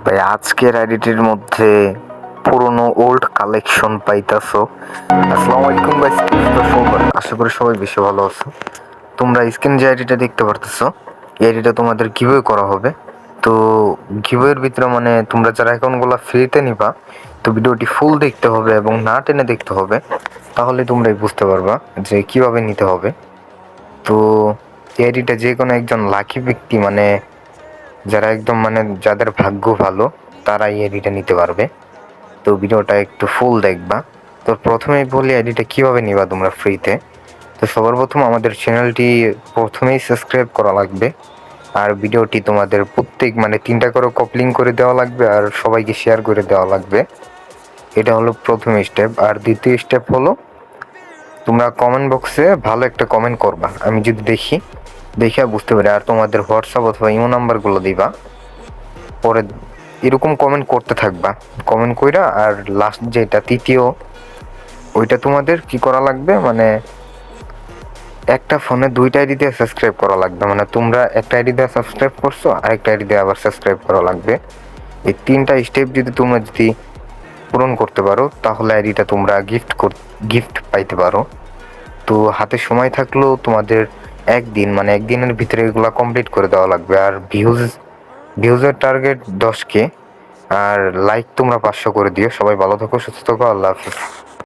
ভাই আজকের আইডিটির মধ্যে পুরনো ওল্ড কালেকশন পাইতাছো। আসসালামু আলাইকুম ভাই আশা করি সবাই বেশি ভালো আছো। তোমরা স্ক্রিন যে আইডিটা দেখতে পারতেছো, এই আইডিটা তোমাদের কীভাবে করা হবে। তো গিভের ভিতরে মানে তোমরা যারা অ্যাকাউন্টগুলো ফ্রিতে নিবা, তো ভিডিওটি ফুল দেখতে হবে এবং না টেনে দেখতে হবে, তাহলে তোমরাই বুঝতে পারবা যে কীভাবে নিতে হবে। তো এই আইডিটা যে কোনো একজন লাকি ব্যক্তি মানে যারা একদম মানে যাদের ভাগ্য ভালো তারা এই আইডিটা নিতে পারবে। তো ভিডিওটা একটু ফুল দেখবা। তো প্রথমেই বলি আইডিটা কীভাবে নিবা তোমরা ফ্রিতে তো সবার প্রথম আমাদের চ্যানেলটি প্রথমেই সাবস্ক্রাইব করা লাগবে। আর ভিডিওটি তোমাদের প্রত্যেক মানে তিনটা করে কপলিং করে দেওয়া লাগবে আর সবাইকে শেয়ার করে দেওয়া লাগবে। এটা হলো প্রথম স্টেপ আর দ্বিতীয় স্টেপ হলো, তোমরা কমেন্ট বক্সে ভালো একটা কমেন্ট করবা। আমি যদি দেখি দেখে বুঝতে পারি। আর তোমাদের হোয়াটসঅ্যাপ অথবা ইমো নাম্বারগুলো দিবা। পরে এরকম কমেন্ট করতে থাকবা। কমেন্ট কইরা আর লাস্ট যেটা, তৃতীয়, ওইটা তোমাদের কি করা লাগবে? মানে একটা ফোনে দুইটা আইডি দিয়ে সাবস্ক্রাইব করা লাগবে। মানে তোমরা একটা আইডি দিয়ে সাবস্ক্রাইব করছ, আরেকটা আইডি দিয়ে আবার সাবস্ক্রাইব করা লাগবে। এই তিনটা স্টেপ যদি তোমরা যদি পূরণ করতে পারো, তাহলে আইডিটা তোমরা গিফট গিফট পাইতে পারো। তো হাতে সময় থাকলেও তোমাদের একদিন মানে একদিনের ভিতরে এগুলো কমপ্লিট করে দেওয়া লাগবে। আর ভিউজ ভিউজের টার্গেট দশকে আর লাইক তোমরা পাঁচশো করে দিও। সবাই ভালো থাকো, সুস্থ থাকো, আল্লাহ হাফিজ।